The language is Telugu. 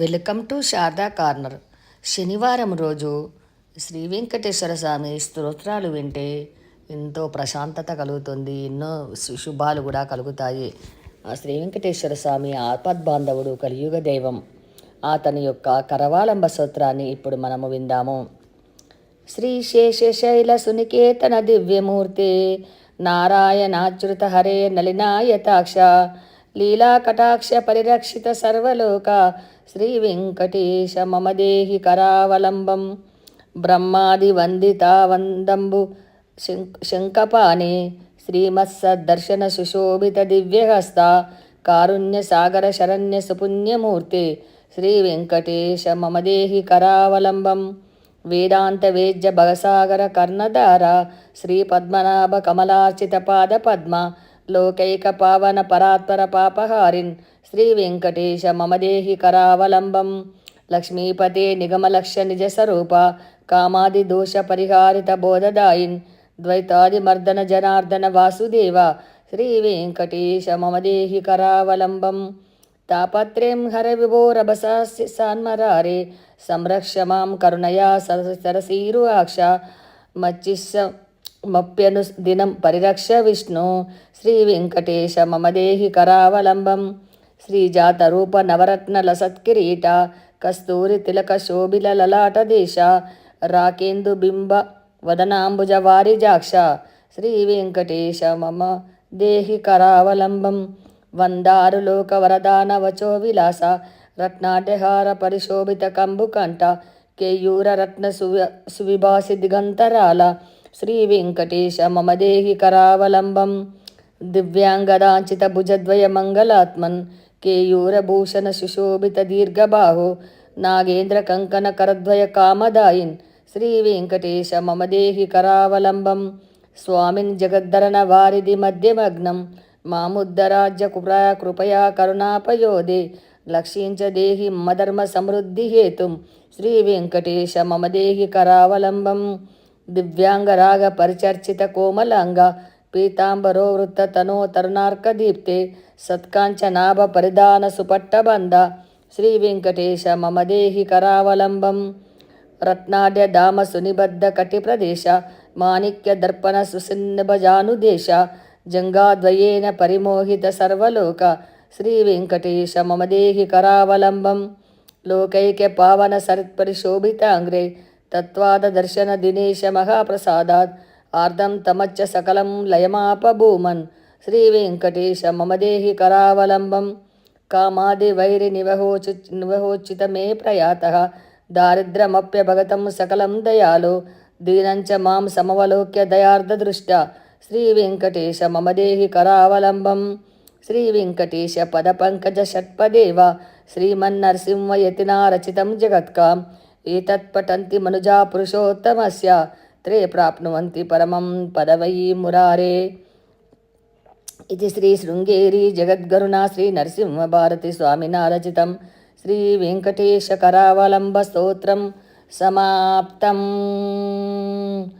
Welcome to Sharada corner. శనివారం రోజు శ్రీ వెంకటేశ్వర స్వామి స్తోత్రాలు వింటే ఎంతో ప్రశాంతత కలుగుతుంది ఎన్నో శుభాలు కూడా కలుగుతాయి. ఆ శ్రీ వెంకటేశ్వర స్వామి ఆపద్బాంధవుడు కలియుగ దైవం. అతని యొక్క కరవాలంబ స్తోత్రాన్ని ఇప్పుడు మనము విందాము. శ్రీ శేషశైల సునికేతన దివ్యమూర్తి నారాయణాచ్యుత హరే నలినాయతాక్ష లీలాకటాక్ష పరిరక్షిత సర్వలోక శ్రీ వెంకటేశ మమ దేహి కరావలంబం బ్రహ్మాది వందితా వందంబు శంక్- శంఖపాణి శ్రీమత్సదర్శన సుశోభిత దివ్యహస్త కారుణ్య సాగర శరణ్య సుపుణ్యమూర్తి శ్రీ వెంకటేశ మమ దేహి కరావలంబం వేదాంత వేద్య భగసాగర కర్ణధార శ్రీ పద్మనాభ కమలార్చిత పాద పద్మ లోకైక పావన పరాత్పర పాపహారిన్ శ్రీ వెంకటేశ మమదేహి కరావలంబం లక్ష్మీపతే నిగమలక్ష్య నిజ స్వరూప కామాది దోష పరిహారిత బోధదాయిన్ ద్వైతాది మర్దన జనార్దన వాసుదేవ శ్రీ వెంకటేశ మమదేహి కరావలంబం తాపత్రయం హర విభోరభసాస్య సాన్మరారే సంరక్ష మాం కరుణయా సరసీరువాక్ష మచ్చిస్స మప్యను దినం పరిరక్ష విష్ణు. శ్రీ వెంకటేశ మమదేహి కరావలంబం. శ్రీజాతరూప నవరత్నల సత్కిరీట. కస్తూరి తిలక శోభిల లలాట దేశ. రాకేందు బింబ వదనాంబుజ వారిజాక్ష శ్రీ వెంకటేశ మమ దేహి కరావలంబం. వందారు లోక వరదాన వచో విలాస రత్నాటహార పరిశోభిత కంబుకంఠ. కేయూర రత్న సువి సువిభాసి దిగంతరాల. శ్రీ వెంకటేశ మమ దేహి కరావలంబం దివ్యాంగదాంచిత భుజద్వయ మంగళాత్మన్ కేయూరభూషణ సుశోభిత దీర్ఘబాహో నాగేంద్ర కంకణ కరద్వయ కామదాయిన్ శ్రీ వెంకటేశ మమ దేహి కరావలంబం స్వామిన్ జగద్ధరణ వారిది మధ్యమగ్నం మాముద్దరాజ్య కృపా కృపయా కరుణాపయోదే లక్షించ దేహి మధర్మ సమృద్ధి హేతుం శ్రీ వెంకటేశ మమ దేహి కరావలంబం దివ్యాంగరాగ పరిచర్చిత కోమలాంగ పీతాంబరో వృత్త తనో తరుణార్కదీప్తే సత్కాంచనాభ పరిధాన సుపట్టబంధ శ్రీ వెంకటేశ మమ దేహి కరావలంబం రత్నాడ్య దామ సునిబద్ధ కటి ప్రదేశ మాణిక్య దర్పణ సుసిన్నభజానుదేశ జంగాద్వయేన పరిమోహిత సర్వలోక శ్రీ వెంకటేశ మమ దేహి కరావలంబం లోకైక్య పావన సరిత్పరిశోభితాంగ్రే తత్వాద దర్శన దినేశ మహాప్రసాదాత్ ఆర్ధం తమచ్చ సకలం లయమాపభూమన్ శ్రీ వెంకటేశ మమ దేహి కరావలంబం కామాది వైరి నివహోచు నివహోచిత మే ప్రయాత దారిద్ర్యమప్యభగతం సకలం దయాలో దీనంచ మాం సమవలోక్య దయార్ధ దృష్ట శ్రీ వెంకటేశ మమ దేహి కరావలంబం శ్రీ వెంకటేశ పద పంకజ షట్పదేవ శ్రీమన్నరసింహ యతినా రచితం జగత్కాం ఏతత్పఠంతి మనుజా పురుషోత్తమస్య